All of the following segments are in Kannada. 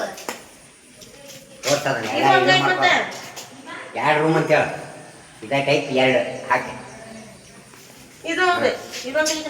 ಮತ್ತೆ. ಎರಡು ರೂಮ್ ಅಂತೇಳ ಇದಕ್ಕೈತಿ ಎರಡು ಹಾಕಿ. ಇದು ಇದೊಂದು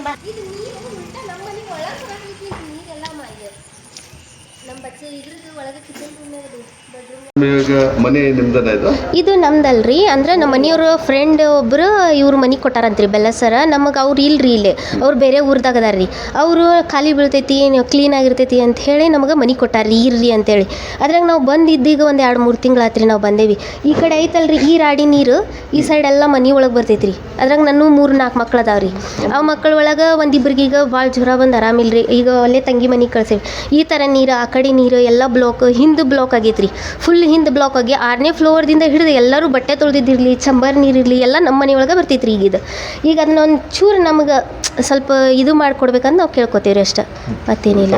ಇದು? ಇದು ನಮ್ದಲ್ರಿ ಅಂದ್ರೆ ನಮ್ಮ ಮನೆಯವ್ರ ಫ್ರೆಂಡ್ ಒಬ್ರು ಇವ್ರ ಮನೆ ಕೊಟ್ಟಾರಂತ್ರಿ ಬೆಲ್ಲಸರ ನಮಗೆ ಅವ್ರು ಇಲ್ರಿ ಇಲ್ಲೇ ಅವ್ರು ಬೇರೆ ಊರ್ದಾಗ ಅದಾರ್ರಿ. ಅವರು ಖಾಲಿ ಬೀಳ್ತೈತಿ ಕ್ಲೀನ್ ಆಗಿರ್ತೈತಿ ಅಂತ ಹೇಳಿ ನಮಗೆ ಮನೆ ಕೊಟ್ಟಾರ್ರಿ ಇರ್ರಿ ಅಂತೇಳಿ. ಅದ್ರಾಗ ನಾವು ಬಂದಿದ್ದೀಗ ಒಂದು ಎರಡು ಮೂರು ತಿಂಗಳಾತ್ರಿ ನಾವು ಬಂದೇವಿ. ಈ ಕಡೆ ಐತಲ್ರಿ ಈ ರಾಡಿ ನೀರು ಈ ಸೈಡ್ ಎಲ್ಲ ಮನೆ ಒಳಗೆ ಬರ್ತೈತ್ರಿ. ಅದ್ರಾಗ ನಾನು ಮೂರು ನಾಲ್ಕು ಮಕ್ಳು ಅದಾವ್ರಿ. ಆ ಮಕ್ಕಳ ಒಳಗೆ ಒಂದಿಬ್ರಿಗೆ ಈಗ ಭಾಳ ಜ್ವರ ಬಂದು ಆರಾಮಿಲ್ರಿ. ಈಗ ಅಲ್ಲೇ ತಂಗಿ ಮನೆ ಕಳ್ಸೇವಿ. ಈ ಥರ ನೀರು ಆ ಕಡೆ ನೀರು ಎಲ್ಲ ಬ್ಲಾಕ್ ಹಿಂದೆ ಬ್ಲಾಕ್ ಆಗೈತ್ರಿ. ಫುಲ್ ಹಿಂದೆ ಬ್ಲಾಕ್ ಆಗಿ ಆರನೇ ಫ್ಲೋರ್ದಿಂದ ಹಿಡಿದು ಎಲ್ಲರೂ ಬಟ್ಟೆ ತೊಳೆದಿದ್ದಿರಲಿ ಚಂಬರ್ ನೀರಿರಲಿ ಎಲ್ಲ ನಮ್ಮ ಮನೆ ಒಳಗೆ ಬರ್ತೈತ್ರಿ ಈಗ ಇದು. ಈಗ ಅದನ್ನ ಒಂದು ಚೂರು ನಮ್ಗೆ ಸ್ವಲ್ಪ ಇದು ಮಾಡಿಕೊಡ್ಬೇಕಂತ ನಾವು ಕೇಳ್ಕೊತೀವಿ ಅಷ್ಟೇ. ಮತ್ತೇನಿಲ್ಲ.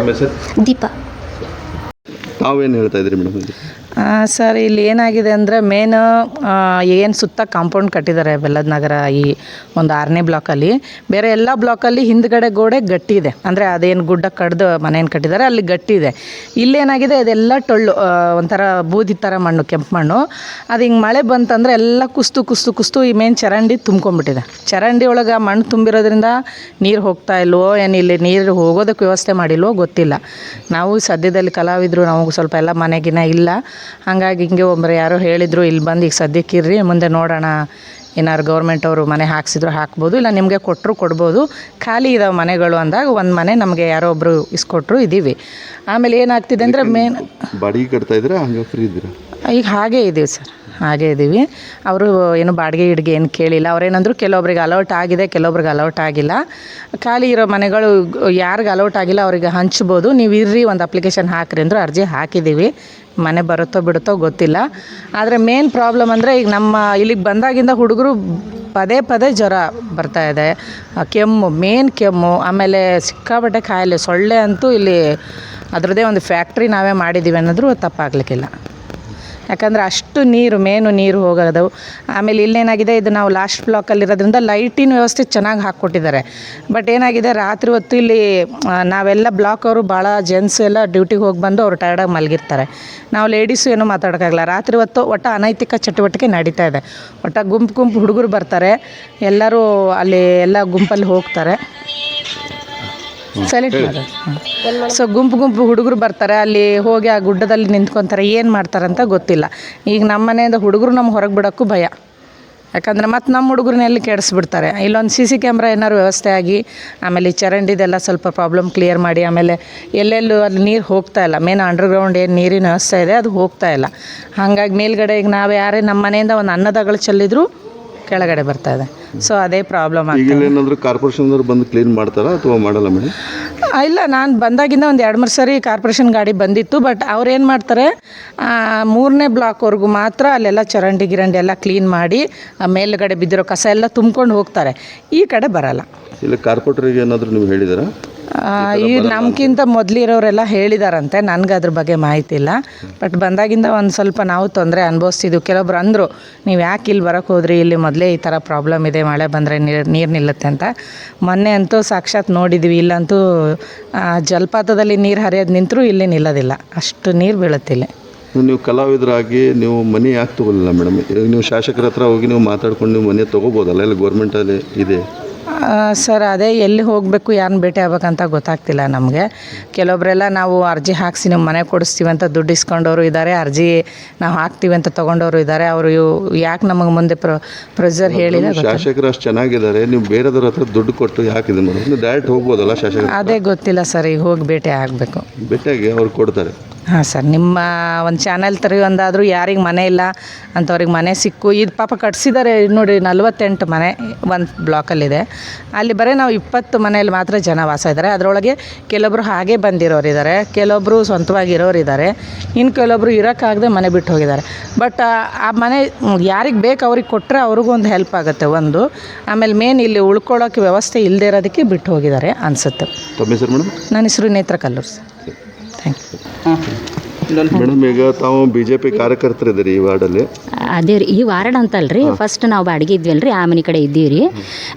ದೀಪ. ತಾವೇನು ಹೇಳ್ತಾ ಇದ್ರಿ ಮೇಡಮ್ ಸರ್, ಇಲ್ಲಿ ಏನಾಗಿದೆ ಅಂದರೆ ಮೇನ್ ಏನು ಸುತ್ತ ಕಾಂಪೌಂಡ್ ಕಟ್ಟಿದ್ದಾರೆ ಬೆಲ್ಲದ ನಗರ ಈ ಒಂದು ಆರನೇ ಬ್ಲಾಕಲ್ಲಿ ಬೇರೆ ಎಲ್ಲ ಬ್ಲಾಕಲ್ಲಿ ಹಿಂದ್ಗಡೆ ಗೋಡೆ ಗಟ್ಟಿ ಇದೆ. ಅಂದರೆ ಅದೇನು ಗುಡ್ಡ ಕಡ್ದು ಮನೇನು ಕಟ್ಟಿದ್ದಾರೆ, ಅಲ್ಲಿ ಗಟ್ಟಿ ಇದೆ. ಇಲ್ಲೇನಾಗಿದೆ ಅದೆಲ್ಲ ಟೊಳ್ಳು ಒಂಥರ ಬೂದಿ ಥರ ಮಣ್ಣು, ಕೆಂಪು ಮಣ್ಣು. ಅದು ಹಿಂಗೆ ಮಳೆ ಬಂತಂದರೆ ಎಲ್ಲ ಕುಸ್ತು ಕುಸ್ತು ಕುಸ್ತು ಈ ಮೇನ್ ಚರಂಡಿ ತುಂಬ್ಕೊಂಡ್ಬಿಟ್ಟಿದೆ. ಚರಂಡಿ ಒಳಗೆ ಮಣ್ಣು ತುಂಬಿರೋದ್ರಿಂದ ನೀರು ಹೋಗ್ತಾ ಇಲ್ವೋ, ಏನು ಇಲ್ಲಿ ನೀರು ಹೋಗೋದಕ್ಕೆ ವ್ಯವಸ್ಥೆ ಮಾಡಿಲ್ವೋ ಗೊತ್ತಿಲ್ಲ. ನಾವು ಸದ್ಯದಲ್ಲಿ ಕಲಾವಿದರು, ನಾವು ಸ್ವಲ್ಪ ಎಲ್ಲ ಮನೆಗಿನ ಇಲ್ಲ. ಹಾಗಾಗಿ ಹಿಂಗೆ ಒಬ್ಬರು ಯಾರೋ ಹೇಳಿದರು ಇಲ್ಲಿ ಬಂದು ಈಗ ಸದ್ಯಕ್ಕೆ ಇರ್ರಿ ಮುಂದೆ ನೋಡೋಣ. ಏನಾರು ಗೌರ್ಮೆಂಟ್ ಅವರು ಮನೆ ಹಾಕ್ಸಿದ್ರು ಹಾಕ್ಬೋದು. ಇಲ್ಲ ನಿಮಗೆ ಕೊಟ್ಟರು ಕೊಡ್ಬೋದು. ಖಾಲಿ ಇದಾವೆ ಮನೆಗಳು ಅಂದಾಗ ಒಂದು ಮನೆ ನಮಗೆ ಯಾರೋ ಒಬ್ಬರು ಇಸ್ಕೊಟ್ರು ಇದ್ದೀವಿ ಆಮೇಲೆ ಏನಾಗ್ತಿದೆ ಅಂದರೆ ಮೇನ್ ಬಾಡಿಗೆ ಕಟ್ತಾ ಇದ್ದೀರಾ? ಹಂಗೆ ಫ್ರೀ ಇದ್ದೀರಾ? ಈಗ ಹಾಗೇ ಇದ್ದೀವಿ ಸರ್. ಹಾಗೇ ಇದ್ದೀವಿ ಅವರು ಏನು ಬಾಡಿಗೆ ಗಿಡಿಗೆ ಏನು ಕೇಳಿಲ್ಲ. ಅವರೇನಂದ್ರು ಕೆಲವೊಬ್ರಿಗೆ ಅಲೌಟ್ ಆಗಿದೆ, ಕೆಲವೊಬ್ರಿಗೆ ಅಲೌಟ್ ಆಗಿಲ್ಲ. ಖಾಲಿ ಇರೋ ಮನೆಗಳು ಯಾರಿಗೆ ಅಲೌಟ್ ಆಗಿಲ್ಲ, ಅವರಿಗೆ ಹಂಚ್ಬೋದು. ನೀವು ಇರ್ರಿ, ಒಂದು ಅಪ್ಲಿಕೇಶನ್ ಹಾಕ್ರಿ ಅಂದರು ಅರ್ಜಿ ಹಾಕಿದ್ದೀವಿ ಮನೆ ಬರುತ್ತೋ ಬಿಡುತ್ತೋ ಗೊತ್ತಿಲ್ಲ. ಆದರೆ ಮೇನ್ ಪ್ರಾಬ್ಲಮ್ ಅಂದರೆ ಈಗ ನಮ್ಮ ಇಲ್ಲಿಗೆ ಬಂದಾಗಿಂದ ಹುಡುಗರು ಪದೇ ಪದೇ ಜ್ವರ ಬರ್ತಾ ಇದೆ. ಕೆಮ್ಮು ಮೇನ್ ಕೆಮ್ಮು. ಆಮೇಲೆ ಸಿಕ್ಕಾಪಟ್ಟೆ ಕಾಯಿಲೆ ಸೊಳ್ಳೆ ಅಂತೂ ಇಲ್ಲಿ ಅದರದ್ದೇ ಒಂದು ಫ್ಯಾಕ್ಟ್ರಿ ನಾವೇ ಮಾಡಿದ್ದೀವಿ ಅನ್ನೋದ್ರೂ ತಪ್ಪಾಗಲಿಕ್ಕಿಲ್ಲ. ಯಾಕಂದರೆ ಅಷ್ಟು ನೀರು, ಮೇನು ನೀರು ಹೋಗೋದು ಆಮೇಲೆ ಇಲ್ಲೇನಾಗಿದೆ, ಇದು ನಾವು ಲಾಸ್ಟ್ ಬ್ಲಾಕಲ್ಲಿರೋದ್ರಿಂದ ಲೈಟಿನ ವ್ಯವಸ್ಥೆ ಚೆನ್ನಾಗಿ ಹಾಕ್ಕೊಟ್ಟಿದ್ದಾರೆ. ಬಟ್ ಏನಾಗಿದೆ, ರಾತ್ರಿ ಹೊತ್ತು ಇಲ್ಲಿ ನಾವೆಲ್ಲ ಬ್ಲಾಕ್ ಅವರು ಭಾಳ ಜೆಂಟ್ಸ್ ಎಲ್ಲ ಡ್ಯೂಟಿಗೆ ಹೋಗಿ ಬಂದು ಅವ್ರು ಟಯರ್ಡಾಗಿ ಮಲಗಿರ್ತಾರೆ. ನಾವು ಲೇಡೀಸು ಏನೂ ಮಾತಾಡೋಕ್ಕಾಗಲ್ಲ ರಾತ್ರಿ ಹೊತ್ತು ಒಟ್ಟು ಅನೈತಿಕ ಚಟುವಟಿಕೆ ನಡೀತಾ ಇದೆ. ಒಟ್ಟು ಗುಂಪು ಗುಂಪು ಹುಡುಗರು ಬರ್ತಾರೆ. ಎಲ್ಲರೂ ಅಲ್ಲಿ ಎಲ್ಲ ಗುಂಪಲ್ಲಿ ಹೋಗ್ತಾರೆ. ಸೈಲೆಂಟ್ ಮಾಡೋದು. ಸೊ ಗುಂಪು ಗುಂಪು ಹುಡುಗರು ಬರ್ತಾರೆ ಅಲ್ಲಿ ಹೋಗಿ ಆ ಗುಡ್ಡದಲ್ಲಿ ನಿಂತ್ಕೊತಾರೆ ಏನು ಮಾಡ್ತಾರಂತ ಗೊತ್ತಿಲ್ಲ. ಈಗ ನಮ್ಮ ಮನೆಯಿಂದ ಹುಡುಗರು ನಮ್ಮ ಹೊರಗೆ ಬಿಡೋಕ್ಕೂ ಭಯ. ಯಾಕಂದರೆ ಮತ್ತು ನಮ್ಮ ಹುಡುಗರನ್ನ ಎಲ್ಲಿ ಕೆಡಿಸ್ಬಿಡ್ತಾರೆ? ಇಲ್ಲೊಂದು ಸಿ ಸಿ ಕ್ಯಾಮ್ರಾ ಏನಾದ್ರು ವ್ಯವಸ್ಥೆ ಆಗಿ ಆಮೇಲೆ ಈ ಚರಂಡಿದೆಲ್ಲ ಸ್ವಲ್ಪ ಪ್ರಾಬ್ಲಮ್ ಕ್ಲಿಯರ್ ಮಾಡಿ ಆಮೇಲೆ ಎಲ್ಲೆಲ್ಲೂ ಅಲ್ಲಿ ನೀರು ಹೋಗ್ತಾ ಇಲ್ಲ. ಮೇನ್ ಅಂಡರ್ಗ್ರೌಂಡ್ ಏನು ನೀರಿನ ವ್ಯವಸ್ಥೆ ಇದೆ ಅದು ಹೋಗ್ತಾ ಇಲ್ಲ. ಹಾಗಾಗಿ ಮೇಲ್ಗಡೆ ಈಗ ನಾವು ಯಾರೇ ನಮ್ಮ ಮನೆಯಿಂದ ಒಂದು ಅನ್ನದಗಳು ಚೆಲ್ಲಿದ್ರು ಕೆಳಗಡೆ ಬರ್ತಾ ಇದೆ. ಸೊ ಅದೇ ಪ್ರಾಬ್ಲಮ್ ಈಗ ಆಗ್ತದೆ ಏನಾದರೂ ಕಾರ್ಪೊರೇಷನ್ದವ್ರು ಬಂದು ಕ್ಲೀನ್ ಮಾಡ್ತಾರಾ ಅಥವಾ ಮಾಡಲ್ಲ ಮೇಡಮ್? ಇಲ್ಲ ನಾನು ಬಂದಾಗಿಂದ ಒಂದು ಎರಡು ಮೂರು ಸರಿ ಕಾರ್ಪೊರೇಷನ್ ಗಾಡಿ ಬಂದಿತ್ತು ಬಟ್ ಅವ್ರು ಏನು ಮಾಡ್ತಾರೆ ಮೂರನೇ ಬ್ಲಾಕ್ವರೆಗೂ ಮಾತ್ರ ಅಲ್ಲೆಲ್ಲ ಚರಂಡಿ ಗಿರಂಡಿ ಎಲ್ಲ ಕ್ಲೀನ್ ಮಾಡಿ ಮೇಲುಗಡೆ ಮೇಲ್ಗಡೆ ಬಿದ್ದಿರೋ ಕಸ ಎಲ್ಲ ತುಂಬ್ಕೊಂಡು ಹೋಗ್ತಾರೆ. ಈ ಕಡೆ ಬರಲ್ಲ. ಇಲ್ಲ ಕಾರ್ಪೊರೇಟರಿಗೆ ಏನಾದರೂ ನೀವು ಹೇಳಿದ್ದೀರಾ ಆ, ಈ ನಮ್ಗಿಂತ ಮೊದಲಿರೋರೆಲ್ಲ ಹೇಳಿದಾರಂತೆ ನನಗೆ ಅದ್ರ ಬಗ್ಗೆ ಮಾಹಿತಿ ಇಲ್ಲ ಬಟ್ ಬಂದಾಗಿಂದ ಒಂದು ಸ್ವಲ್ಪ ನಾವು ತೊಂದರೆ ಅನುಭವಿಸ್ತಿದ್ವಿ. ಕೆಲವೊಬ್ರು ಅಂದರು ನೀವು ಯಾಕೆ ಇಲ್ಲಿ ಬರೋಕ್ಕೆ ಹೋದ್ರಿ? ಇಲ್ಲಿ ಮೊದಲೇ ಈ ಥರ ಪ್ರಾಬ್ಲಮ್ ಇದೆ ಮಳೆ ಬಂದರೆ ನೀರು ನೀರು ನಿಲ್ಲುತ್ತೆ ಅಂತ. ಮೊನ್ನೆ ಅಂತೂ ಸಾಕ್ಷಾತ್ ನೋಡಿದ್ವಿ. ಇಲ್ಲಂತೂ ಜಲಪಾತದಲ್ಲಿ ನೀರು ಹರಿಯೋದು ನಿಂತರೂ ಇಲ್ಲಿ ನಿಲ್ಲೋದಿಲ್ಲ. ಅಷ್ಟು ನೀರು ಬೀಳುತ್ತಿಲ್ಲ ನೀವು ಕಲಾವಿದರಾಗಿ ನೀವು ಮನೆ ಯಾಕೆ ತೊಗೊಲಿಲ್ಲ ಮೇಡಮ್? ಈಗ ನೀವು ಶಾಸಕರ ಹತ್ರ ಹೋಗಿ ನೀವು ಮಾತಾಡ್ಕೊಂಡು ನೀವು ಮನೆ ತೊಗೋಬೋದಲ್ಲ? ಇಲ್ಲಿ ಗೌರ್ಮೆಂಟಲ್ಲಿ ಇದೆ. ಸರ್ ಅದೇ ಎಲ್ಲಿ ಹೋಗಬೇಕು ಯಾರನ್ನ ಭೇಟಿ ಆಗ್ಬೇಕಂತ ಗೊತ್ತಾಗ್ತಿಲ್ಲ ನಮಗೆ. ಕೆಲವೊಬ್ಬರೆಲ್ಲ ನಾವು ಅರ್ಜಿ ಹಾಕಿಸಿ ನಿಮ್ಮ ಮನೆ ಕೊಡಿಸ್ತೀವಿ ಅಂತ ದುಡ್ಡು ಇಸ್ಕೊಂಡವರು ಇದ್ದಾರೆ ಅರ್ಜಿ ನಾವು ಹಾಕ್ತೀವಿ ಅಂತ ತೊಗೊಂಡವರು ಇದ್ದಾರೆ ಅವರು ಯಾಕೆ ನಮಗೆ ಮುಂದೆ ಪ್ರೊ ಪ್ರೊಸೀಜರ್ ಹೇಳಿಲ್ಲ ಶಾಸಕರು ಅಷ್ಟು ಚೆನ್ನಾಗಿದ್ದಾರೆ ನೀವು ಬೇರೆದವ್ರ ಹತ್ರ ದುಡ್ಡು ಕೊಟ್ಟು ಯಾಕಿದೆ ಡೈರೆಕ್ಟ್ ಹೋಗ್ಬೋದಲ್ಲ ಶಾಸಕರು ಅದೇ ಗೊತ್ತಿಲ್ಲ ಸರ್ ಈಗ ಹೋಗಿ ಭೇಟಿ ಆಗಬೇಕು. ಭೇಟಿಯಾಗಿ ಅವ್ರು ಕೊಡ್ತಾರೆ. ಹಾಂ ಸರ್ ನಿಮ್ಮ ಒಂದು ಚಾನಲ್ ತರ ಒಂದಾದರೂ ಯಾರಿಗೆ ಮನೆ ಇಲ್ಲ ಅಂಥವ್ರಿಗೆ ಮನೆ ಸಿಕ್ಕು. ಇದು ಪಾಪ ಕಟ್ಸಿದ್ದಾರೆ ನೋಡಿ ನಲ್ವತ್ತೆಂಟು ಮನೆ ಒಂದು ಬ್ಲಾಕಲ್ಲಿದೆ ಅಲ್ಲಿ ಬರೀ ನಾವು ಇಪ್ಪತ್ತು ಮನೆಯಲ್ಲಿ ಮಾತ್ರ ಜನ ವಾಸ ಇದ್ದಾರೆ ಅದರೊಳಗೆ ಕೆಲವೊಬ್ಬರು ಹಾಗೆ ಬಂದಿರೋರು ಇದ್ದಾರೆ ಕೆಲವೊಬ್ಬರು ಸ್ವಂತವಾಗಿ ಇರೋರು ಇದ್ದಾರೆ ಇನ್ನು ಕೆಲವೊಬ್ಬರು ಇರೋಕ್ಕಾಗದೆ ಮನೆ ಬಿಟ್ಟು ಹೋಗಿದ್ದಾರೆ ಬಟ್ ಆ ಮನೆ ಯಾರಿಗೆ ಬೇಕು ಅವ್ರಿಗೆ ಕೊಟ್ಟರೆ ಅವ್ರಿಗೂ ಒಂದು ಹೆಲ್ಪ್ ಆಗುತ್ತೆ ಒಂದು. ಆಮೇಲೆ ಮೇನ್ ಇಲ್ಲಿ ಉಳ್ಕೊಳ್ಳೋಕ್ಕೆ ವ್ಯವಸ್ಥೆ ಇಲ್ಲದೆ ಇರೋದಕ್ಕೆ ಬಿಟ್ಟು ಹೋಗಿದ್ದಾರೆ ಅನಿಸುತ್ತೆ. ನನ್ನ ಹೆಸರು Netra Kallur sir. Thank you madam ಈಗ ತಾವು ಬಿ ಜೆ ಪಿ ಕಾರ್ಯಕರ್ತರಿದ್ದೀರಿ ಈ ವಾರ್ಡಲ್ಲಿ. ಅದೇ ರೀ ಈ ವಾರ್ಡ್ ಅಂತಲ್ರಿ ಫಸ್ಟ್ ನಾವು ಬಾಡಿಗೆ ಇದ್ವಲ್ರಿ ಆ ಮನೆ ಕಡೆ ಇದ್ದೀವಿ ರೀ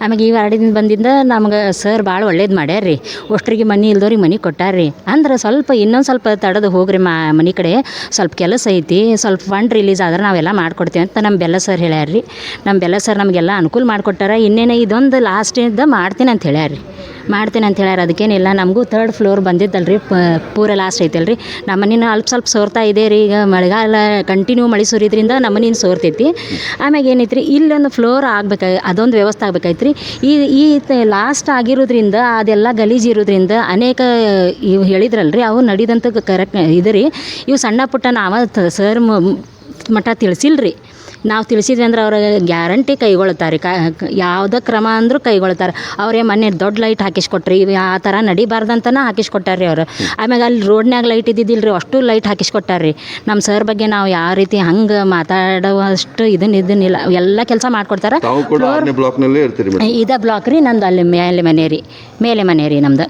ಆಮ್ಯಾಗ ಈ ವಾರ್ಡಿಂದ ಬಂದಿಂದ ನಮ್ಗೆ ಸರ್ ಭಾಳ ಒಳ್ಳೇದು ಮಾಡ್ಯಾರ ರೀ ಅಷ್ಟ್ರಿಗೆ ಮನೆ ಇಲ್ದವ್ರಿಗೆ ಮನೆ ಕೊಟ್ಟಾರ್ರಿ. ಅಂದ್ರೆ ಸ್ವಲ್ಪ ಇನ್ನೊಂದು ಸ್ವಲ್ಪ ತಡದು ಹೋಗ್ರಿ ಮಾ ಮನೆ ಕಡೆ. ಸ್ವಲ್ಪ ಕೆಲಸ ಐತಿ ಸ್ವಲ್ಪ ಫಂಡ್ ರಿಲೀಸ್ ಆದ್ರೆ ನಾವೆಲ್ಲ ಮಾಡ್ಕೊಡ್ತೀವಿ ಅಂತ ನಮ್ಮ ಬೆಲ್ಲ ಸರ್ ಹೇಳ್ಯಾರ ರೀ ನಮ್ಮ ಬೆಲ್ಲ ಸರ್ ನಮಗೆಲ್ಲ ಅನುಕೂಲ ಮಾಡಿಕೊಟ್ಟಾರ. ಇನ್ನೇನು ಇದೊಂದು ಲಾಸ್ಟಿಂದ ಮಾಡ್ತೀನಿ ಅಂತ ಹೇಳ್ಯಾರ ರೀ ಮಾಡ್ತೀನಿ ಅಂತ ಹೇಳ್ಯಾರ. ಅದಕ್ಕೇನಿಲ್ಲ, ನಮಗೂ ತರ್ಡ್ ಫ್ಲೋರ್ ಬಂದಿದ್ದಲ್ರಿ ರೀ ಪೂರ ಲಾಸ್ಟ್ ಐತಲ್ರಿ. ನಮ್ಮ ಮನೇನು ಅಲ್ಪ ಸ್ವಲ್ಪ ಸೋರ್ತಾ ಇದೆ ರೀ, ಈಗ ಮಳೆಗಾಲ ಕಂಟಿನ್ಯೂ ಮಳೆ ಸುರಿದ್ರಿಂದ ನಮ್ಮ ಮನೇನು ಸೋರ್ತೈತಿ. ಆಮ್ಯಾಗ ಏನೈತ್ರಿ, ಇಲ್ಲೊಂದು ಫ್ಲೋರ್ ಆಗ್ಬೇಕಾಗಿ ಅದೊಂದು ವ್ಯವಸ್ಥೆ ಆಗ್ಬೇಕಾಯ್ತು ರೀ ಈ ಈ ಲಾಸ್ಟ್ ಆಗಿರೋದ್ರಿಂದ, ಅದೆಲ್ಲ ಗಲೀಜು ಇರೋದ್ರಿಂದ ಅನೇಕ ಇವು ಹೇಳಿದ್ರಲ್ರಿ, ಅವು ನಡೀದಂಥ ಕರೆಕ್ಟ್ ಇದು ರೀ ಇವು ಸಣ್ಣ ಪುಟ್ಟ ನಾವ ಸರ್ ಮಟ್ಟ ತಿಳಿಸಿಲ್ರಿ. ನಾವು ತಿಳಿಸಿದ್ವಿ ಅಂದ್ರೆ ಅವ್ರು ಗ್ಯಾರಂಟಿ ಕೈಗೊಳ್ತಾರೆ. ಕ ಯಾವುದೇ ಕ್ರಮ ಅಂದರೂ ಕೈಗೊಳ್ತಾರೆ. ಅವರೇ ಮೊನ್ನೆ ದೊಡ್ಡ ಲೈಟ್ ಹಾಕಿಸ್ಕೊಟ್ರಿ ಇವ್ ಆ ಥರ ನಡಿಬಾರ್ದಂತನ ಹಾಕಿಸ್ಕೊಟ್ಟಾರ ರೀ ಅವ್ರು. ಆಮ್ಯಾಗ ಅಲ್ಲಿ ರೋಡ್ನ್ಯಾಗ ಲೈಟ್ ಇದ್ದಿದ್ದಿಲ್ಲ ರೀ ಅಷ್ಟು ಲೈಟ್ ಹಾಕಿಸ್ಕೊಟ್ಟಾರ ರೀ ನಮ್ಮ ಸರ್ ಬಗ್ಗೆ ನಾವು ಯಾವ ರೀತಿ ಹಂಗೆ ಮಾತಾಡುವಷ್ಟು ಇದನ್ನ ಇದನ್ನಿಲ್ಲ ಎಲ್ಲ ಕೆಲಸ ಮಾಡ್ಕೊಡ್ತಾರೆ. ಇದೇ ಬ್ಲಾಕ್ ರೀ ನಂದು ಅಲ್ಲಿ ಮೇಲೆ ಮನೆ ರೀ ಮೇಲೆ ಮನೆ ರೀ ನಮ್ದು.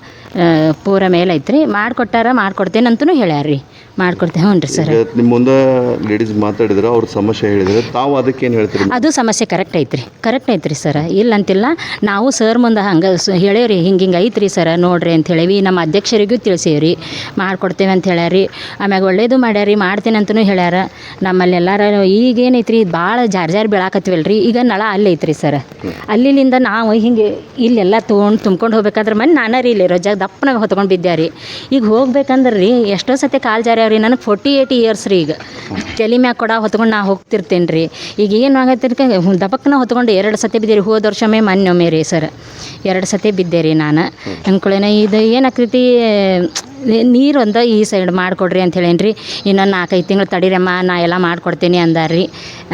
ಪೂರ ಮೇಲೆ ಐತ್ರಿ. ಮಾಡ್ಕೊಟ್ಟಾರ ಮಾಡ್ಕೊಡ್ತೇನೆ ಅಂತಲೂ ಹೇಳ್ಯಾರ ರೀ ಮಾಡ್ಕೊಡ್ತೇವೆ. ಹ್ಞೂ ರೀ ಸರ್. ನಿಮ್ಮ ಮುಂದೆ ಲೇಡೀಸ್ ಮಾತಾಡಿದ್ರೆ ಅವ್ರ ಸಮಸ್ಯೆ ಹೇಳಿದ್ರೆ ತಾವು ಏನು ಹೇಳ್ತೀರಿ? ಅದು ಸಮಸ್ಯೆ ಕರೆಕ್ಟ್ ಐತ್ರಿ. ಕರೆಕ್ಟ್ ಐತ್ರಿ ಸರ್. ಇಲ್ಲ ಅಂತಿಲ್ಲ ನಾವು ಸರ್ ಮುಂದೆ ಹಂಗೆ ಹೇಳೇವ್ರಿ ಹಿಂಗೆ ಹಿಂಗೆ ಐತ್ರಿ ಸರ. ನೋಡ್ರಿ ಅಂತ ಹೇಳೀವಿ ನಮ್ಮ ಅಧ್ಯಕ್ಷರಿಗೂ ತಿಳಿಸೇವ್ರಿ. ಮಾಡ್ಕೊಡ್ತೇವೆ ಅಂತ ಹೇಳ್ಯಾರಿ ಆಮ್ಯಾಗ ಒಳ್ಳೇದು ಮಾಡ್ಯಾರಿ ಮಾಡ್ತೀನಿ ಅಂತಲೂ ಹೇಳ್ಯಾರ. ನಮ್ಮಲ್ಲಿ ಎಲ್ಲಾರ ಈಗೇನೈತ್ರಿ ಭಾಳ ಜಾರ್ ಜಾರ್ ಬೀಳಾಕತ್ವಲ್ರಿ. ಈಗ ನಳ ಅಲ್ಲಿ ಐತ್ರಿ ಸರ್. ಅಲ್ಲಿಂದ ನಾವು ಹಿಂಗೆ ಇಲ್ಲೆಲ್ಲ ತೊಗೊಂಡು ತುಂಬ್ಕೊಂಡು ಹೋಗ್ಬೇಕಾದ್ರೆ ಮನೆ ನಾನೇ ರೀ ಇಲ್ಲಿ ರಜಾಗ ದಪ್ಪನಾಗ ಹೊತ್ಕೊಂಡು ಬಿದ್ದೆ ರೀ ಈಗ ಹೋಗ್ಬೇಕಂದ್ರೆ ರೀ ಎಷ್ಟೋ ಸತಿ ಕಾಲು ಜಾರ್ಯಾವ್ರಿ ನನಗೆ ಫೋರ್ಟಿ ಏಯ್ಟ್ ಇಯರ್ಸ್ ರೀ ಈಗ. ತಲೆ ಮ್ಯಾಗ ಕೊಡ ಹೊತ್ಕೊಂಡು ನಾ ಹೋಗ್ತಿರ್ತೇನೆ ರೀ. ಈಗ ಏನು ಆಗತ್ತಿರ್ಕ ದಪಕ್ಕನ ಹೊತ್ಕೊಂಡು ಎರಡು ಸತಿ ಬಿದ್ದೆ ರೀ ಹೋದ ವರ್ಷಮೇ ಮಾನ್ಯೊಮ್ಮೆ ರೀ ಸರ್. ಎರಡು ಸತಿ ಬಿದ್ದೆ ರೀ ನಾನು. ಅಂದ್ಕೊಳ್ಳೇನ ಇದು ಏನಾಗ್ತೈತಿ ನೀರು ಒಂದು ಈ ಸೈಡ್ ಮಾಡಿಕೊಡ್ರಿ ಅಂತ ಹೇಳೇನ್ರಿ ಇನ್ನೊಂದು ನಾಲ್ಕೈದು ತಿಂಗಳು ತಡೀರಮ್ಮ ನಾ ಎಲ್ಲ ಮಾಡ್ಕೊಡ್ತೀನಿ ಅಂದಾರ್ರಿ.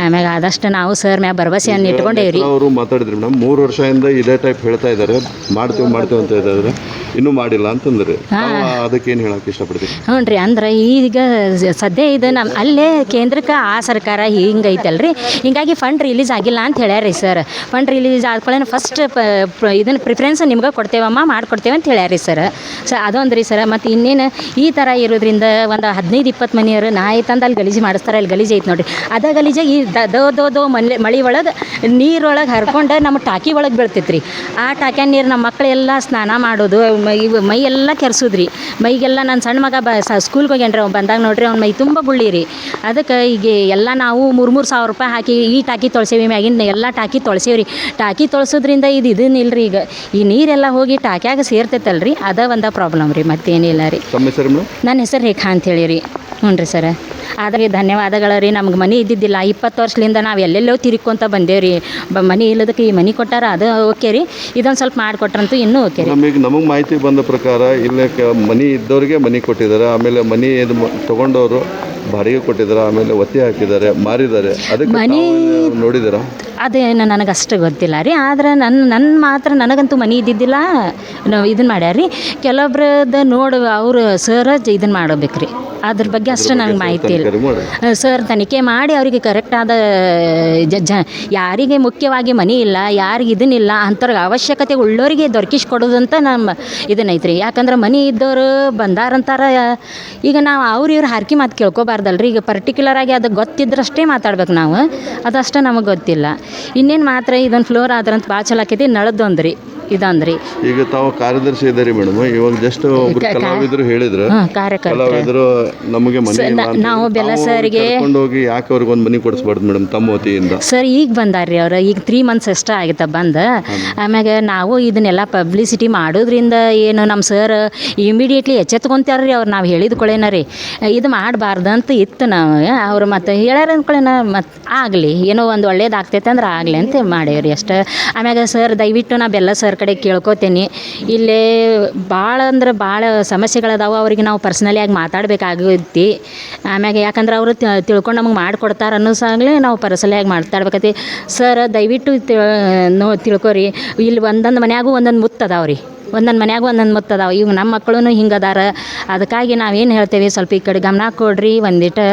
ಆಮ್ಯಾಗ ಆದಷ್ಟು ನಾವು ಸರ್ ಮ್ಯಾಗ ಭರವಸೆಯನ್ನು ಇಟ್ಕೊಂಡೇವ್ರಿ. ಅವರು ಮಾತಾಡಿದ್ರಿ ಮೇಡಮ್ ಮೂರು ವರ್ಷದಿಂದ ಇದೇ ಟೈಪ್ ಹೇಳ್ತಾ ಇದ್ದಾರೆ ಮಾಡ್ತೀವಿ ಮಾಡ್ತೀವಿ ಅಂತ ಹೇಳಿದ್ರೆ ಇನ್ನೂ ಮಾಡಿಲ್ಲ ಅಂತಂದ್ರೆ. ಅದಕ್ಕೆ ಅದಕ್ಕೇನು ಹೇಳಕ್ಕೆ ಇಷ್ಟಪಡ್ತೀವಿ ಹ್ಞೂ ರೀ ಅಂದ್ರೆ ಈಗ ಸದ್ಯ ಇದು ನಮ್ಮ ಅಲ್ಲೇ ಕೇಂದ್ರಕ್ಕೆ ಆ ಸರ್ಕಾರ ಹಿಂಗೈತಲ್ರಿ ಹಿಂಗಾಗಿ ಫಂಡ್ ರಿಲೀಸ್ ಆಗಿಲ್ಲ ಅಂತ ಹೇಳ್ಯಾರ ರೀ ಸರ್ ಫಂಡ್ ರಿಲೀಸ್ ಆದ್ಕೊಳ್ಳೇನೆ ಫಸ್ಟ್ ಇದನ್ನು ಪ್ರಿಫರೆನ್ಸ್ ನಿಮ್ಗೆ ಕೊಡ್ತೇವಮ್ಮ ಮಾಡ್ಕೊಡ್ತೇವೆ ಅಂತ ಹೇಳ್ಯಾರ ರೀ ಸರ್ ಸ ಅದೊಂದು ರೀ ಸರ್ ಮತ್ತು ಇನ್ನೇನು ಈ ಥರ ಇರೋದ್ರಿಂದ ಒಂದು ಹದಿನೈದು, ಇಪ್ಪತ್ತು ಮನೆಯವರು ನಾಯಿ ತಂದು ಅಲ್ಲಿ ಗಲೀಜು ಮಾಡಿಸ್ತಾರೆ, ಅಲ್ಲಿ ಗಲೀಜು ಐತೆ ನೋಡಿರಿ ಅದ ಗಲೀಜಾಗ ಈ ದ- ದೋ ದೋ ಮನೆ, ಮಳೆ ಒಳಗೆ ನೀರೊಳಗೆ ಹರ್ಕೊಂಡು ನಮ್ಮ ಟಾಕಿ ಒಳಗೆ ಬೀಳ್ತೈತೆ ರೀ ಆ ಟಾಕ್ಯಾನ ನೀರು ನಮ್ಮ ಮಕ್ಕಳೆಲ್ಲ ಸ್ನಾನ ಮಾಡೋದು, ಮೈ ಇವು ಮೈ ಎಲ್ಲ ಕೆರೆಸೋದ್ರಿ. ಮೈಗೆಲ್ಲ ನನ್ನ ಸಣ್ಣ ಮಗ ಬ ಸ್ಕೂಲ್ಗೆ ಹೋಗ್ಯಾನ್ರಿ ಅವ್ನು ಬಂದಾಗ ನೋಡ್ರಿ ಅವ್ನ ಮೈ ತುಂಬ ಗುಳ್ಳಿ ರೀ. ಅದಕ್ಕೆ ಈಗ ಎಲ್ಲ ನಾವು ಮೂರು ಮೂರು ಸಾವಿರ ರೂಪಾಯಿ ಹಾಕಿ ಈ ಟಾಕಿ ತೊಳ್ಸೇವಿ, ಮ್ಯಾಗಿನ ಎಲ್ಲ ಟಾಕಿ ತೊಳ್ಸೇವ್ರಿ. ಟಾಕಿ ತೊಳ್ಸೋದ್ರಿಂದ ಇದು ಇದನ್ನಿಲ್ರಿ ಈಗ. ಈ ನೀರೆಲ್ಲ ಹೋಗಿ ಟಾಕ್ಯಾಗ ಸೇರ್ತೈತಲ್ರಿ, ಅದ ಒಂದು ಪ್ರಾಬ್ಲಮ್ ರೀ ಮತ್ತೇನಿಲ್ಲ. ರೀ. ತಮ್ಮ ಹೆಸರು ಮೇಡಮ್? ನನ್ನ ಹೆಸರು ರೇಖಾ ಅಂತೇಳಿ ರೀ. ಹ್ಞೂ ರೀ ಸರ. ಆದರೆ ಧನ್ಯವಾದಗಳು ರೀ ನಮ್ಗೆ ಮನೆ ಇದ್ದಿದ್ದಿಲ್ಲ. ಇಪ್ಪತ್ತು ವರ್ಷದಿಂದ ನಾವು ಎಲ್ಲೆಲ್ಲೋ ತಿರ್ಕೊಂತ ಬಂದೇವೆ ರೀ ಬ ಮನೆ ಇಲ್ಲದಕ್ಕೆ ಈ ಮನೆ ಕೊಟ್ಟಾರ ಅದು ಓಕೆ ರೀ. ಇದೊಂದು ಸ್ವಲ್ಪ ಮಾಡಿಕೊಟ್ರಂತೂ ಇನ್ನೂ ಓಕೆ ರೀ. ನಮಗೆ ನಮಗೆ ಮಾಹಿತಿ ಬಂದ ಪ್ರಕಾರ ಇಲ್ಲೇ ಮನೆ ಇದ್ದವ್ರಿಗೆ ಮನೆ ಕೊಟ್ಟಿದ್ದಾರೆ. ಆಮೇಲೆ ಮನೆ ಇದು ತೊಗೊಂಡವರು ಬಾಡಿಗೆ ಕೊಟ್ಟಿದ್ದಾರೆ. ಆಮೇಲೆ ಒತ್ತಿ ಹಾಕಿದ್ದಾರೆ ಮಾರಿದ್ದಾರೆ. ಅದಕ್ಕೆ ಮನೆ- ನೋಡಿದಾರ ಅದೇನು ನನಗೆ ಅಷ್ಟು ಗೊತ್ತಿಲ್ಲ ರೀ. ಆದ್ರೆ ನನ್ನ ನನ್ನ ಮಾತ್ರ ನನಗಂತೂ ಮನೆ ಇದ್ದಿದ್ದಿಲ್ಲ. ನಾವು ಇದನ್ನು ಮಾಡ್ಯಾರ ರೀ. ಕೆಲವೊಬ್ರದ್ದು ನೋಡು ಅವರು ಸರ್ ಇದನ್ನು ಮಾಡಬೇಕು ರೀ ಅದ್ರ ಬಗ್ಗೆ ಅಷ್ಟು ನನಗೆ ಮಾಹಿತಿ ಇಲ್ಲ. ಸರ್ ತನಿಖೆ ಮಾಡಿ ಅವರಿಗೆ ಕರೆಕ್ಟಾದ ಜ ಯಾರಿಗೆ ಮುಖ್ಯವಾಗಿ ಮನೆ ಇಲ್ಲ ಯಾರಿಗೆ ಇದನ್ನಿಲ್ಲ ಅಂಥವ್ರಿಗೆ ಅವಶ್ಯಕತೆ ಉಳ್ಳೋರಿಗೆ ದೊರಕಿಸ್ಕೊಡೋದಂತ ನಮ್ಮ ಇದನ್ನೈತ್ರಿ. ಯಾಕಂದ್ರೆ ಮನೆ ಇದ್ದವರು ಬಂದಾರಂತಾರ ಈಗ ನಾವು ಅವ್ರು ಇವ್ರು ಹಾರ್ಕಿ ಮಾತು ಕೇಳ್ಕೊಬಾರ್ದಲ್ರಿ. ಈಗ ಪರ್ಟಿಕ್ಯುಲರ್ ಆಗಿ ಅದು ಗೊತ್ತಿದ್ರಷ್ಟೇ ಮಾತಾಡ್ಬೇಕು ನಾವು. ಅದಷ್ಟೇ ನಮಗೆ ಗೊತ್ತಿಲ್ಲ. ಇನ್ನೇನು ಮಾತ್ರ ಇದೊಂದು ಫ್ಲೋರ್ ಆದ್ರಂತ ಭಾಳ ಚಲೋ ಆಕೈತಿ ನಳದೊಂದು ರೀ ಇದೊಂದ್ರಿ. ಈಗ ತಾವು ಕಾರ್ಯದರ್ಶಿ ಇದ್ದಾರೆ ಮೇಡಮ್. ಇವಾಗ ಜಸ್ಟ್ ಒಬ್ರು ಕಲಾವಿದರು ಹೇಳಿದ್ರು. ಹಾಂ ಕಲಾವಿದರು ನಮಗೆ ಮನೆ ಸ- ಇಲ್ಲ ಅಂತ ನಾವು ಬೆಲಸರಿಗೆ ಬೆಲ್ಲ ತಾವು ಸರ್ಗೆ- ಕರ್ಕೊಂಡು ಹೋಗಿ ಯಾಕೆ ಅವ್ರಿಗೆ ಒಂದು ಮನೆ ಕೊಡಿಸ್ಬಾರ್ದು ಮೇಡಮ್ ತಮ್ಮ ವತಿಯಿಂದ? ಸರ್ ಈಗ ಬಂದಾರ್ರಿ ಅವ್ರು. ಈಗ ತ್ರೀ ಮಂತ್ಸ್ ಅಷ್ಟೇ ಆಗಿತ್ತ ಬಂದ. ಆಮ್ಯಾಗ ನಾವು ಇದನ್ನೆಲ್ಲ ಪಬ್ಲಿಸಿಟಿ ಮಾಡೋದ್ರಿಂದ ಏನು ನಮ್ಮ ಸರ್ ಇಮಿಡಿಯೇಟ್ಲಿ ಎಚ್ಚೆತ್ಕೊಂತಾರ್ರಿ ಅವ್ರು. ನಾವು ಹೇಳಿದ ಕೊಳೇನ ರೀ. ಇದು ಮಾಡಬಾರ್ದು ಅಂತ ಇತ್ತು ನಾವು. ಅವ್ರು ಮತ್ತು ಹೇಳ್ಯಾರ ಅಂದ್ಕೊಳ್ಳೇನ ಮತ್ತು ಆಗಲಿ. ಏನೋ ಒಂದು ಒಳ್ಳೇದಾಗ್ತೈತೆ ಅಂದ್ರೆ ಆಗಲಿ ಅಂತ ಮಾಡೇವ್ರಿ ಅಷ್ಟೇ. ಆಮ್ಯಾಗ ಸರ್ ದಯವಿಟ್ಟು ನಾ ಬೆಲ್ಲ ಸರ್ ಕಡೆ ಕೇಳ್ಕೊತೀನಿ. ಇಲ್ಲೇ ಭಾಳ ಅಂದ್ರೆ ಭಾಳ ಸಮಸ್ಯೆಗಳದಾವ, ಅವ್ರಿಗೆ ನಾವು ಪರ್ಸ್ನಲಿಯಾಗಿ ಮಾತಾಡಬೇಕಾಗೈತಿ. ಆಮ್ಯಾಗ ಯಾಕಂದ್ರೆ ಅವರು ತಿಳ್ಕೊಂಡು ನಮಗೆ ಮಾಡಿಕೊಡ್ತಾರೆ ಅನ್ನೋಸಾಗಲೇ ನಾವು ಪರ್ಸನಲಿಯಾಗಿ ಮಾತಾಡ್ಬೇಕೈತಿ ಸರ್ ದಯವಿಟ್ಟು ನೋ, ತಿಳ್ಕೊರಿ. ಇಲ್ಲಿ ಒಂದೊಂದು ಮನ್ಯಾಗೂ ಒಂದೊಂದು ಮುತ್ತು ಅದಾವೆ ರೀ ಒಂದೊಂದು ಮನ್ಯಾಗ ಒಂದೊಂದು ಮುತ್ತು ಅದಾವೆ. ಇವು ನಮ್ಮ ಮಕ್ಕಳೂ ಹಿಂಗೆ ಅದಾರ ಅದಕ್ಕಾಗಿ ನಾವೇನು ಹೇಳ್ತೇವೆ, ಸ್ವಲ್ಪ ಈ ಕಡೆ ಗಮನ ಕೊಡ್ರಿ ಒಂದಿಟ್ಟು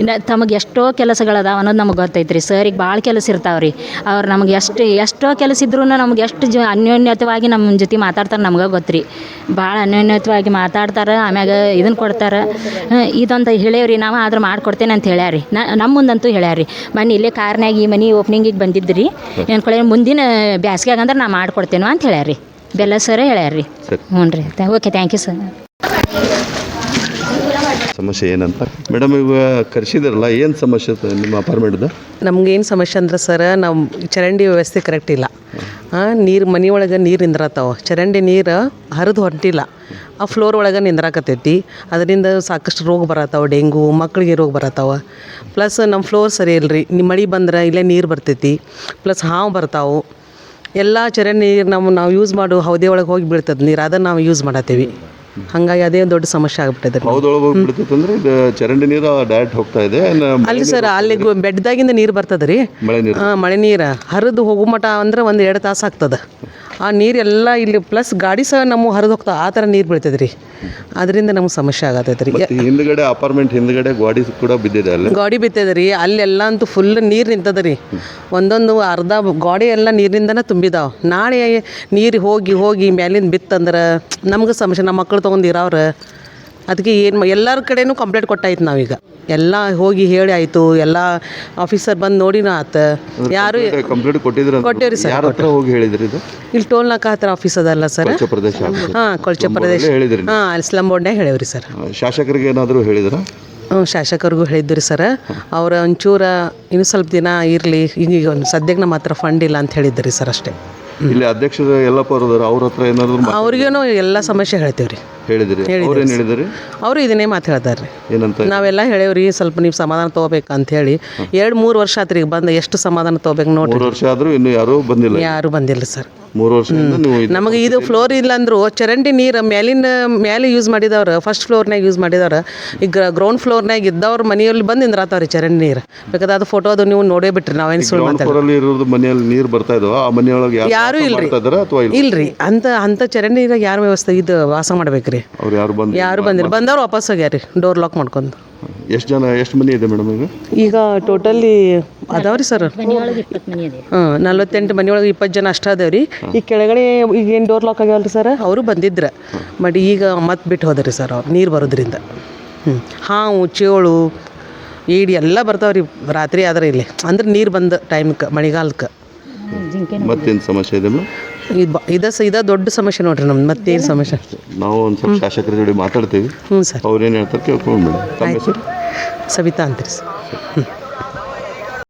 ಇನ್ನು ತಮಗೆ ಎಷ್ಟೋ ಕೆಲಸಗಳದಾವ ಅನ್ನೋದು ನಮಗೆ ಗೊತ್ತೈತೆ ರೀ ಸರಿಗೆ ಭಾಳ ಕೆಲಸ ಇರ್ತಾವೆ ರೀ ಅವ್ರು ನಮಗೆ ಎಷ್ಟು, ಎಷ್ಟೋ ಕೆಲಸ ಇದ್ರೂ ನಮ್ಗೆ ಎಷ್ಟು ಜ, ಅನ್ಯೋನ್ಯತವಾಗಿ ನಮ್ಮ ಜೊತೆ ಮಾತಾಡ್ತಾರೆ ನಮ್ಗೆ ಗೊತ್ತು ರೀ ಭಾಳ ಅನ್ಯೋನ್ಯತವಾಗಿ ಮಾತಾಡ್ತಾರೆ, ಆಮ್ಯಾಗ ಇದನ್ನು ಕೊಡ್ತಾರೆ. ಇದಂತ ಹೇಳೇವ್ರಿ ನಾವು ಆದ್ರೆ ಮಾಡ್ಕೊಡ್ತೇನೆ ಅಂತ ಹೇಳ್ಯಾರಿ. ನಮ್ಮ ಮುಂದಂತೂ ಹೇಳ್ಯಾರಿ. ಮನೆ ಇಲ್ಲೇ ಕಾರ್ನ್ಯಾಗ ಈ ಮನೆ ಓಪ್ನಿಂಗಿಗೆ ಬಂದಿದ್ರಿ. ಏನು ಮುಂದಿನ ಬ್ಯಾಸ್ಗ್ಯಾಗ ಅಂದ್ರೆ ನಾ ಮಾಡ್ಕೊಡ್ತೇನೋ ಅಂತ ಹೇಳ್ಯಾರಿ. ಬೆಲ್ಲ ಸರ ಹೇಳ್ಯಾರಿ ಸರಿ. ಹ್ಞೂ ರೀ ಓಕೆ ಥ್ಯಾಂಕ್ ಯು ಸರ್ ಸಮಸ್ಯೆ ಏನಂತ? ಮೇಡಮ್ ಇವಾಗ ಕರೆಸಿದ್ರಲ್ಲ ಏನು ಸಮಸ್ಯೆ ನಿಮ್ಮ ನಿಮ್ಮ ಅಪಾರ್ಟ್ಮೆಂಟ್ದು ನಮ್ಗೇನು ಸಮಸ್ಯೆ ಅಂದ್ರೆ ಸರ್ ನಾವು ಚರಂಡಿ ವ್ಯವಸ್ಥೆ ಕರೆಕ್ಟ್ ಇಲ್ಲ. ನೀರು ಮನೆ ಒಳಗೆ ನೀರು ನಿಂದ್ರತಾವ. ಚರಂಡಿ ನೀರು ಹರಿದು ಹೊಂಟಿಲ್ಲ. ಆ ಫ್ಲೋರ್ ಒಳಗೆ ನಿಂದ್ರಾಕತ್ತೈತಿ. ಅದರಿಂದ ಸಾಕಷ್ಟು ರೋಗ ಬರತ್ತಾವ ಡೆಂಗು ಮಕ್ಕಳಿಗೆ ರೋಗ ಬರತ್ತಾವ ಪ್ಲಸ್ ನಮ್ಮ ಫ್ಲೋರ್ ಸರಿ ಇಲ್ರಿ. ನಿಮ್ಮ ಮಳೆ ಬಂದ್ರೆ ಇಲ್ಲೇ ನೀರು ಬರ್ತೈತಿ. ಪ್ಲಸ್ ಹಾವು ಬರ್ತಾವು. ಎಲ್ಲ ಚರಂಡಿ ನೀರು ನಾವು ನಾವು ಯೂಸ್ ಮಾಡೋ ಹೌದೆ ಒಳಗೆ ಹೋಗಿ ಬೀಳ್ತದೆ ನೀರು ಅದನ್ನು ನಾವು ಯೂಸ್ ಮಾಡತ್ತೀವಿ ಹಾಗಾಗಿ ಅದೇ ಒಂದು ದೊಡ್ಡ ಸಮಸ್ಯೆ ಆಗ್ಬಿಟ್ಟಿದೆ. ಹೌದೊಳಗೆ ಇದು ಚರಂಡಿ ನೀರು ಡೈರೆಕ್ಟ್ ಹೋಗ್ತಾ ಇದೆ ಅಲ್ಲಿ ಸರ್ ಅಲ್ಲಿ ಗು- ಬೆಡ್ದಾಗಿಂದ ನೀರು ಬರ್ತದೆ ರೀ ಮಳೆ ನೀರು. ಹಾಂ ಮಳೆ ನೀರು. ಹರಿದು ಹೋಗೋ ಮಟ ಅಂದ್ರೆ ಒಂದು ಎರಡು ತಾಸು ಆಗ್ತದೆ. ಆ ನೀರೆಲ್ಲ ಇಲ್ಲಿ ಪ್ಲಸ್ ಗಾಡಿ ಸಹ ನಮ್ಮ ಹರಿದು ಹೋಗ್ತಾ ಆ ಥರ ನೀರು ಬೀಳ್ತದೆ ರೀ ಅದರಿಂದ ನಮ್ಗೆ ಸಮಸ್ಯೆ ಆಗತೈತೆ ರೀ ಹಿಂದ್ಗಡೆ ಅಪಾರ್ಟ್ಮೆಂಟ್ ಹಿಂದ್ಗಡೆ ಗಾಡಿ ಕೂಡ ಬಿದ್ದಿದೆ ಅಲ್ಲಿ? ಗಾಡಿ ಬಿತ್ತದ ರೀ ಅಲ್ಲೆಲ್ಲ ಅಂತೂ ಫುಲ್ ನೀರು ನಿಂತದ ರೀ ಒಂದೊಂದು ಅರ್ಧ ಗಾಡಿ ಎಲ್ಲ ನೀರಿನಿಂದನೇ ತುಂಬಿದಾವೆ. ನಾಳೆ ನೀರು ಹೋಗಿ ಹೋಗಿ ಮ್ಯಾಲಿಂದ ಬಿತ್ತಂದ್ರೆ ನಮ್ಗೆ ಸಮಸ್ಯೆ ನಮ್ಮ ಮಕ್ಳು ತೊಗೊಂಡು ಇರೋರು ಅದಕ್ಕೆ ಏನು ಎಲ್ಲರ ಕಡೆನೂ ಕಂಪ್ಲೇಂಟ್ ಕೊಟ್ಟಾಯ್ತು ನಾವೀಗ. ಎಲ್ಲ ಹೋಗಿ ಹೇಳಿ ಆಯಿತು ಎಲ್ಲ ಆಫೀಸರ್ ಬಂದು ನೋಡಿನ ಆತ. ಯಾರು ಕಂಪ್ಲೇಂಟ್ ಕೊಟ್ಟಿದ್ರು ಕೊಟ್ಟೇವ್ರಿ ಸರ್ ಹತ್ರ ಹೋಗಿ ಹೇಳಿದ್ರಿ ಇದು? ಇಲ್ಲಿ ಟೋಲ್ ನಾಕ ಹತ್ರ ಆಫೀಸ್ ಅದಲ್ಲ ಸರ್. ಪ್ರದೇಶ. ಹಾಂ ಕೊಳಚೆ ಪ್ರದೇಶ. ಹೇಳಿದ್ರಿ ಹಾಂ ಅಲ್ಲಿ ಸ್ಲಮ್ ಬೋರ್ಡ್ನಾಗ ಹೇಳೇವ್ರಿ ಸರ್. ಶಾಸಕರಿಗೆ ಏನಾದರೂ ಹೇಳಿದ್ರ? ಹ್ಞೂ ಶಾಸಕರಿಗೂ ಹೇಳಿದ್ರಿ ಸರ್. ಅವ್ರ ಒಂಚೂರ ಇನ್ನು ಸ್ವಲ್ಪ ದಿನ ಇರಲಿ ಈಗ ಒಂದು ಸದ್ಯಕ್ಕೆ ನಮ್ಮ ಹತ್ರ ಫಂಡ್ ಇಲ್ಲ ಅಂತ ಹೇಳಿದ್ರಿ ಸರ್ ಅಷ್ಟೇ. ಇಲ್ಲಿ ಅಧ್ಯಕ್ಷರು ಎಲ್ಲಪ್ಪ ಅವ್ರ ಹತ್ರ ಏನಾದರೂ ಅವ್ರಿಗೇನು ಎಲ್ಲ ಸಮಸ್ಯೆ ಹೇಳ್ತೇವೆ ಹೇಳಿದ್ರಿ. ಅವರು ಇದನ್ನೇ ಮಾತು ಹೇಳ್ತಾರೆ ರೀ. ಏನಂತ? ನಾವೆಲ್ಲ ಹೇಳೇವ್ರಿ ಸ್ವಲ್ಪ ನೀವು ಸಮಾಧಾನ ತಗೋಬೇಕು ಅಂತ ಹೇಳಿ. ಎರಡು ಮೂರು ವರ್ಷ ಆತ್ರಿ ಈಗ ಬಂದು ಎಷ್ಟು ಸಮಾಧಾನ ತಗೋಬೇಕು ನೋಡ್ರಿ. ಮೂರು ವರ್ಷ ಆದ್ರೂ ಇನ್ನು ಯಾರೂ ಬಂದಿಲ್ಲ. ಯಾರು ಬಂದಿಲ್ಲ ಸರ್. ಮೂರು ವರ್ಷದಿಂದ ನೀವು ಇದು- ನಮಗೆ ಇದು ಫ್ಲೋರ್ ಇಲ್ಲ ಅಂದ್ರು ಚರಂಡಿ ನೀರು ಮೇಲಿನ ಮೇಲೆ ಯೂಸ್ ಮಾಡಿದವ್ರು ಫಸ್ಟ್ ಫ್ಲೋರ್ನಾಗ ಯೂಸ್ ಮಾಡಿದವ್ರು. ಈಗ ಗ್ರೌಂಡ್ ಫ್ಲೋರ್ನಾಗ ಇದ್ದವ್ರ ಮನೆಯಲ್ಲಿ ಬಂದು ನಿಂದ್ರಾತಾವ್ರಿ ಚರಂಡಿ ನೀರು. ಬೇಕಾದ್ರೆ ಅದು ಫೋಟೋ ಅದು ನೀವು ನೋಡೇ ಬಿಟ್ರಿ ನಾವೇನು ಸುಳ್ಳು ಗ್ರೌಂಡ್ ಮಾತಾಡ ಇರೋದು ಮನೆಯಲ್ಲಿ ನೀರು ಬರ್ತಾ ಇದಾವ ಆ ಮನೆಯೊಳಗೆ ಯಾರು ಯಾರೂ ವಾಸ ಇಲ್ರಿ. ಮಾಡ್ತಾ ಇದಾರ ಅಥವಾ ಇಲ್ಲ ಇಲ್ರಿ. ಅಂತ ಅಂತ ಚರಂಡಿ ನೀರಾಗ ಯಾರು ವ್ಯವಸ್ಥೆ ಇದು ವಾಸ ಮಾಡ್ಬೇಕ್ರಿ? ಅವ್ರು ಯಾರು ಬಂದು ಯಾರು ಬಂದವ್ರು ವಾಪಸ್ ಹೋಗ್ಯಾರಿ ಡೋರ್ ಲಾಕ್ ಮಾಡ್ಕೊಂಡು. ಎಷ್ಟು ಜನ ಎಷ್ಟು ಮನೆ ಇದೆ ಮೇಡಮ್ ಈಗ? ಈಗ ಟೋಟಲಿ ಅದಾವ್ರಿ ಸರ್ ಹಾಂ ನಲ್ವತ್ತೆಂಟು ಮನೆಯೊಳಗೆ ಇಪ್ಪತ್ತು ಜನ ಅಷ್ಟೇ ಅದಾವ್ರಿ. ಈ ಕೆಳಗಡೆ ಈಗ ಏನು ಡೋರ್ ಲಾಕ್ ಆಗ್ಯಾವಲ್ರಿ ಸರ್ ಅವರು ಬಂದಿದ್ರು. ಬಟ್ ಈಗ ಮತ್ತೆ ಬಿಟ್ಟು ಹೋದ್ರಿ ಸರ್ ಅವ್ರು ನೀರು ಬರೋದ್ರಿಂದ. ಹ್ಞೂ ಹಾವು ಚೇಳು ಈಡಿ ಎಲ್ಲ ಬರ್ತಾವ್ರಿ ರಾತ್ರಿ ಆದ್ರೆ ಇಲ್ಲಿ. ಅಂದ್ರೆ ನೀರು ಬಂದ ಟೈಮ್ಗೆ ಮಳೆಗಾಲಕ್ಕೆ ಮತ್ತೇನು ಸಮಸ್ಯೆ ಇದೆ ಮೇಡಮ್? ಇದು ಇದ ಇದ ದೊಡ್ಡ ಸಮಸ್ಯೆ ನೋಡ್ರಿ ನಮ್ದು ಮತ್ತೇನು ಸಮಸ್ಯೆ? ನಾವು ಒಂದು ಸ್ವಲ್ಪ ಶಾಸಕರ ಜೋಡಿ ಮಾತಾಡ್ತೀವಿ. ಹ್ಞೂ ಸರ್. ಅವ್ರೇನು ಹೇಳ್ತಾರೆ ಕೇಳ್ಕೊಂಡು ಮೇಡಮ್ ಸವಿತಾ ಅಂತೀರಿ ಸರ್. ಹ್ಞೂ